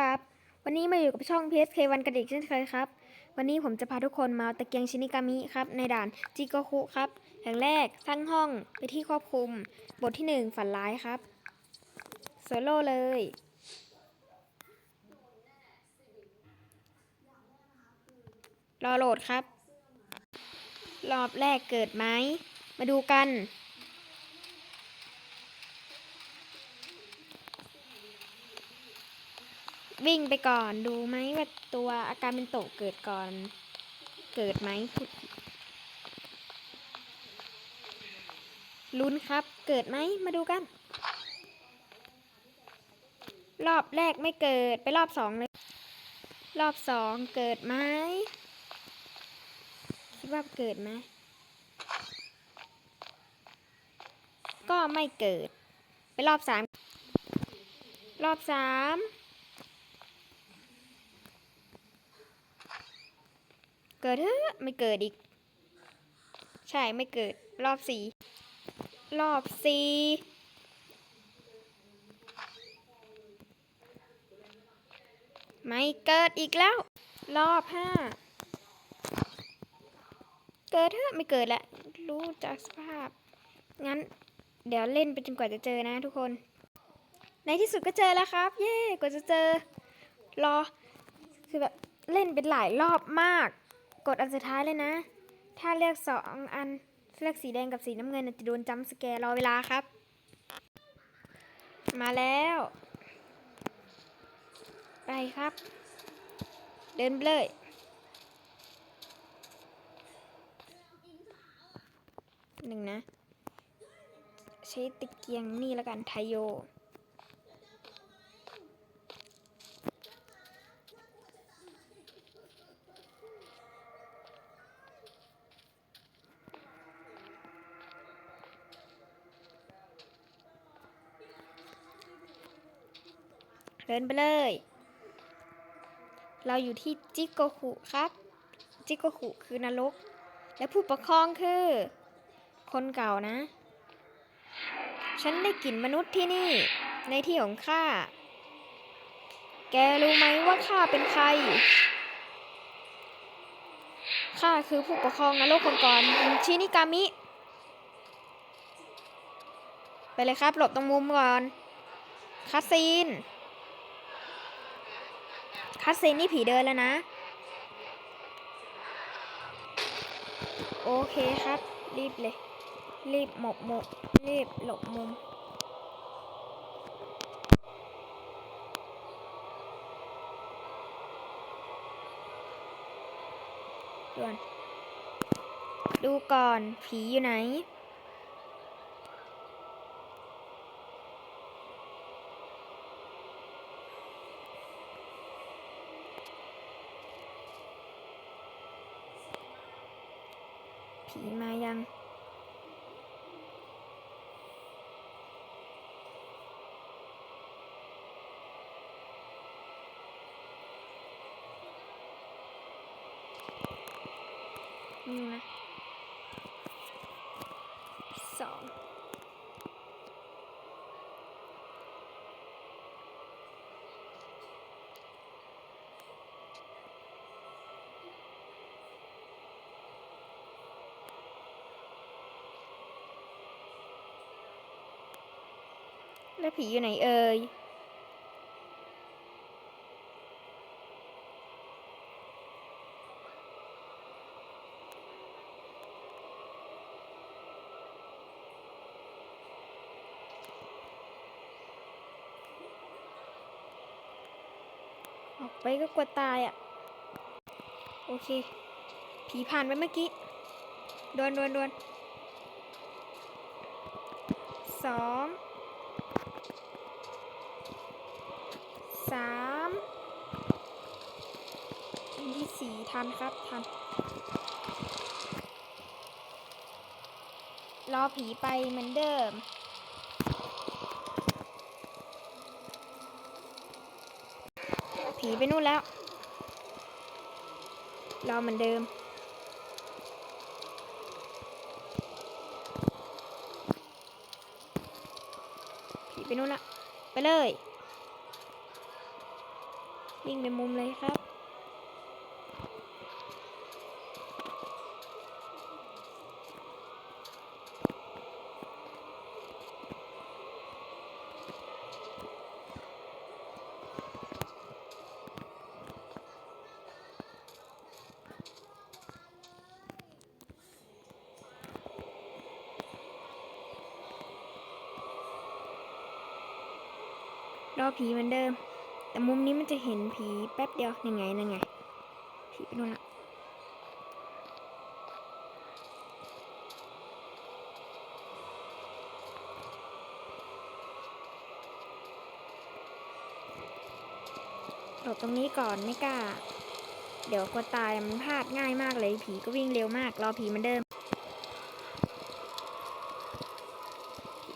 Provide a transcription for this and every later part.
ครับ วันนี้มาอยู่กับช่อง PSK วันกระดิกเช่นเคยครับ วันนี้ผมจะพาทุกคนมาเอาตะเกียงชินิกามิครับ ในด่านจิโกคุครับ อย่างแรกสร้างห้องไปที่ควบคุม บทที่ 1 ฝันร้ายครับ โซโล่เลย รอโหลดครับ รอบแรกเกิดไหม มาดูกัน วิ่งไปก่อนดูไหมว่าตัวอาการเป็นโตเกิดก่อน เกิดไหมลุ้นครับ เกิดไหมมาดูกัน รอบแรกไม่เกิดไปรอบสองเลย รอบสองเกิดไหมคิดว่าเกิดไหมก็ไม่เกิด ไปรอบสามรอบสาม เกิดเถอะไม่เกิดอีก ใช่ไม่เกิด รอบสี่รอบสี่ไม่เกิดอีกแล้ว รอบห้าเกิดเถอะไม่เกิดละรู้จากสภาพ งั้น เดี๋ยวเล่นไปจนกว่าจะเจอนะทุกคน ในที่สุดก็เจอแล้วครับ เย้กว่าจะเจอ รอ คือแบบ เล่นเป็นหลายรอบมาก กดอันสุดท้ายเลยนะ ถ้าเลือกสองอันเลือกสีแดงกับสีน้ำเงินจะโดนจัมสแกร์รอเวลาครับ มาแล้ว ไปครับ เดินเลยหนึ่งนะ ใช้ตะเกียงนี่แล้วกันไทโย ดินไปเลย เราอยู่ที่จิโกคุครับ จิโกคุคือนรก และผู้ปกครองคือ คนเก่านะ ฉันได้กลิ่นมนุษย์ที่นี่ ในที่ของข้า แกรู้ไหมว่าข้าเป็นใคร ข้าคือผู้ปกครองนรกคนก่อนชินิกามิ ไปเลยครับ หลบตรงมุมก่อน คาซีน คัดซีนนี่ผีเดินแล้วนะ โอเคครับ รีบเลย รีบหมบหมบรีบหลบมุมด่วนดูก่อนผีอยู่ไหน ผีมายัง นี่นะสอง แล้วผีอยู่ไหนเอ่ยออกไปก็กลัวตายอะ โอเค ผีผ่านไปเมื่อกี้ดวนดวนดวนสอง สามที่สี่ทันครับทัน รอผีไปเหมือนเดิม ผีไปนู่นแล้ว รอเหมือนเดิมผีไปนู่นละ ไปเลย วิ่งไปมุมเลยครับ รอผีเหมือนเดิม แต่มุมนี้มันจะเห็นผีแป๊บเดียวยังไงนั่นไงผีไปนู่นละหลบตรงนี้ก่อนไม่กล้า เดี๋ยวกลัวตายมันพลาดง่ายมากเลยผีก็วิ่งเร็วมากรอผีมือนเดิม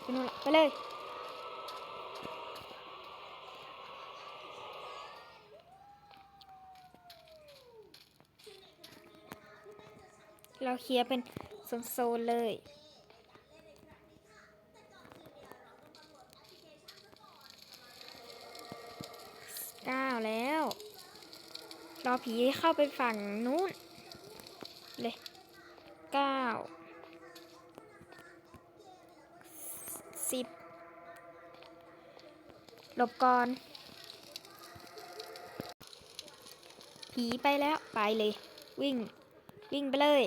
ไปนู่นละไปเลย เราเคลียร์เป็นโซนๆเลยเก้าแล้ว รอผีเข้าไปฝั่งนู้น เลยเก้าสิบหลบก่อน ผีไปแล้ว ไปเลย วิ่ง วิ่งไปเลย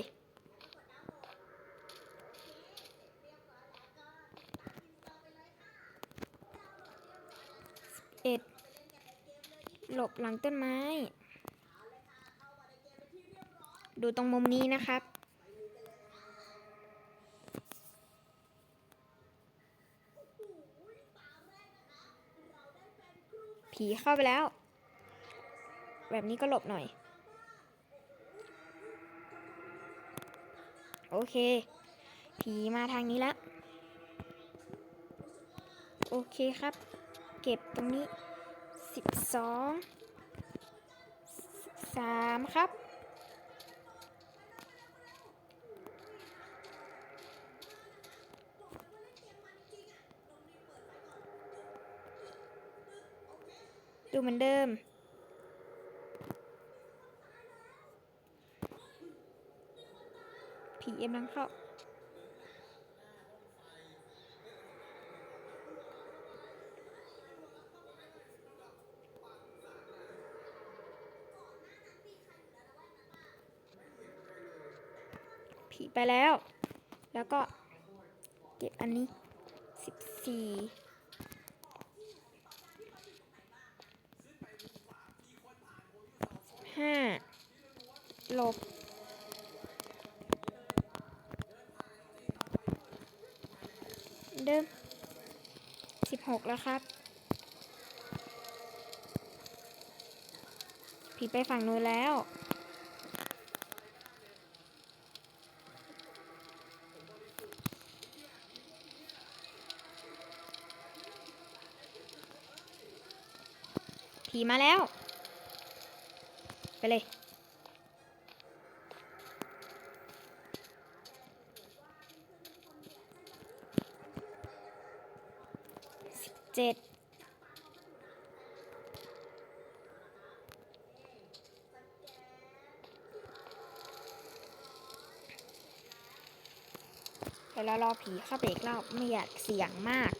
เอ็ดหลบหลังต้นไม้ ดูตรงมุมนี้นะครับ ผีเข้าไปแล้ว แบบนี้ก็หลบหน่อย โอเค ผีมาทางนี้แล้ว โอเคครับ เก็บตรงนี้สิบสองสามครับ ดูเหมือนเดิมผีเอ็มลังเข้า ไปแล้ว แล้วก็เก็บอันนี้สิบสี่ห้าลบเดิมสิบหกแล้วครับผีไปฝั่งนู้นแล้ว ผีมาแล้ว ไปเลย สิบเจ็ดเดี๋ยวรารอผีเข้าไปอีกรอบไม่อยากเสียงมาก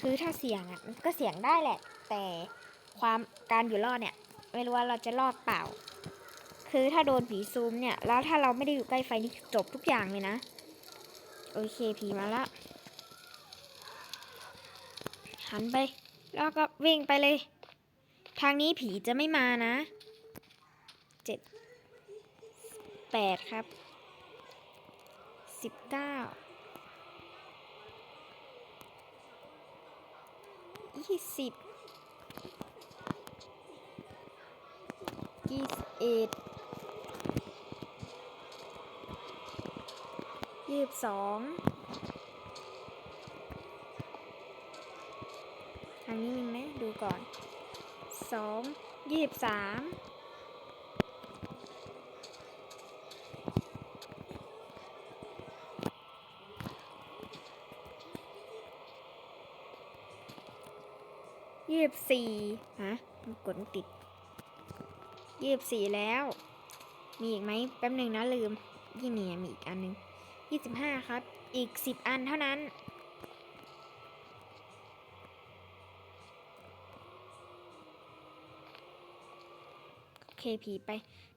คือถ้าเสียงอะมันก็เสียงได้แหละ แต่ ความการอยู่รอดเนี่ย ไม่รู้ว่าเราจะรอดเปล่า คือถ้าโดนผีซูมเนี่ย แล้วถ้าเราไม่ได้อยู่ใกล้ไฟนี่จบทุกอย่างเลยนะ โอเคผีมาแล้วหันไป แล้วก็วิ่งไปเลย ทางนี้ผีจะไม่มานะเจ็ดแปดครับสิบเก้ายี่สิบ ยี่สิบเอ็ดยี่สิบสองทางนี้มีไหมดูก่อนสองยี่สิบสามยี่สิบสี่ฮะมันกดติด ยี่สิบสี่แล้ว มีอีกไหมแป๊บหนึ่งนะลืมยี่เนี่ยมีอีกอันหนึ่งยี่สิบห้าครับ อีกสิบอันเท่านั้น โอเคผีไป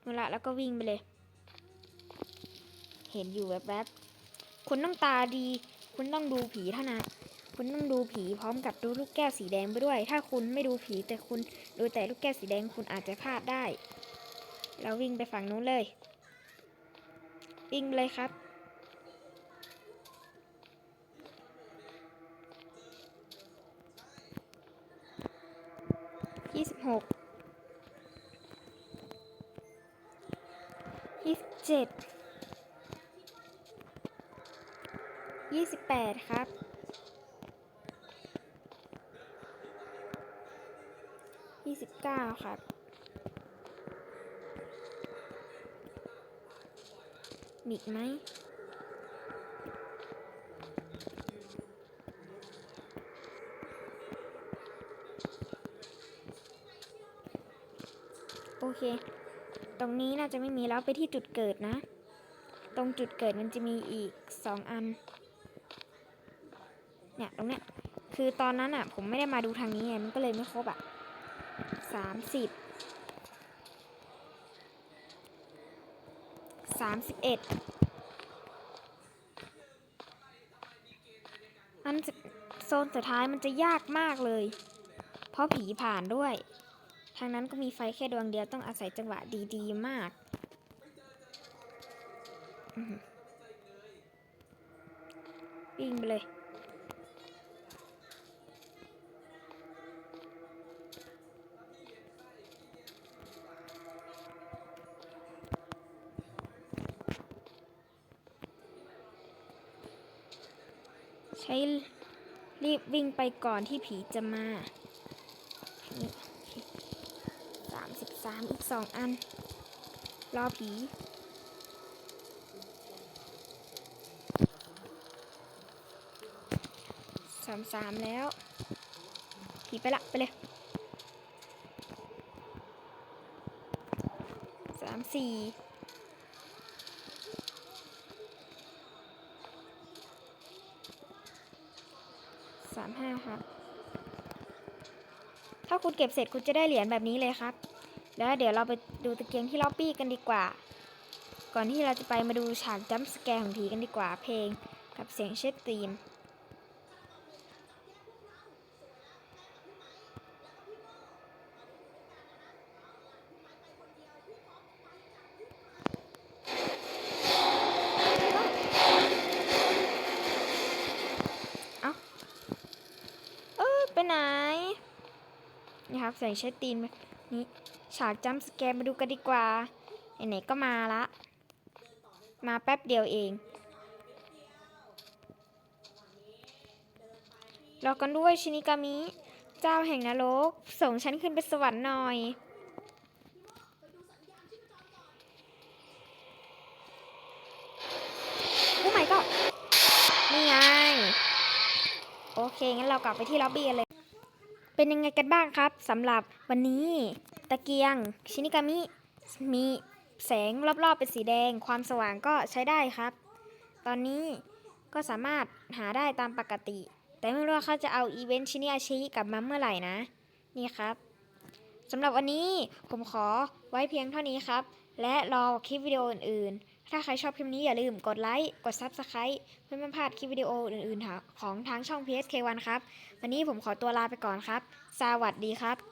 นู่นละแล้วก็วิ่งไปเลย เห็นอยู่แวบๆคุณต้องตาดี คุณต้องดูผีเท่านั้น คุณต้องดูผีพร้อมกับดูลูกแก้วสีแดงไปด้วย ถ้าคุณไม่ดูผีแต่คุณดูแต่ลูกแก้วสีแดงคุณอาจจะพลาดได้ เราวิ่งไปฝั่งนู้นเลย วิ่งเลยครับ ยี่สิบหก ยี่สิบเจ็ด ยี่สิบแปดครับ ยี่สิบ เก้าครับ มีอีกไหมโอเค ตรงนี้น่าจะไม่มีแล้วไปที่จุดเกิดนะ ตรงจุดเกิดมันจะมีอีกสองอัน เนี่ยตรงเนี้ย คือตอนนั้นอะ ผมไม่ได้มาดูทางนี้ไง มันก็เลยไม่ครบอะ สามสิบสามสิบเอ็ดอันโซนสุดท้ายมันจะยากมากเลย เพราะผีผ่านด้วย ทางนั้นก็มีไฟแค่ดวงเดียวต้องอาศัยจังหวะดี ๆ มาก อื้อ ใช้รีบวิ่งไปก่อนที่ผีจะมาสามสิบสามอีกสองอัน รอผีสามสามแล้ว ผีไปละไปเลยสามสี่ สามห้าครับ ถ้าคุณเก็บเสร็จคุณจะได้เหรียญแบบนี้เลยครับ แล้วเดี๋ยวเราไปดูตะเกียงที่ล็อบบี้กันดีกว่า ก่อนที่เราจะไปมาดูฉากจัมป์สแกร์ของผีกันดีกว่าเพลงกับเสียงเช็ดตีม เออไปไหน นี่ครับ ใส่ช็ดตีนนี้ฉากจัมสแกร์มาดูกันดีกว่าไหนๆก็มาละ มาแป๊บเดียวเอง รอกันด้วยชินิกามิ เจ้าแห่งนรก ส่งฉันขึ้นไปสวรรค์หน่อยโอ้ my god นี่ไง โอเค งั้นเรากลับไปที่ล็อบบี้เลย เป็นยังไงกันบ้างครับสำหรับวันนี้ตะเกียง ชินิกามิ มีแสงรอบๆเป็นสีแดง ความสว่างก็ใช้ได้ครับ ตอนนี้ก็สามารถหาได้ตามปกติ แต่ไม่รู้ว่าเขาจะเอาอีเวนต์ชินิอาชิกลับมาเมื่อไหร่นะ นี่ครับสำหรับวันนี้ผมขอไว้เพียงเท่านี้ครับ และรอคลิปวิดีโออื่นๆ ถ้าใครชอบคลิปนี้อย่าลืมกดไลค์ กด Subscribe เพื่อไม่พลาดคลิปวิดีโออื่นๆ ของทางช่อง PSK1 ครับ วันนี้ผมขอตัวลาไปก่อนครับ สวัสดีครับ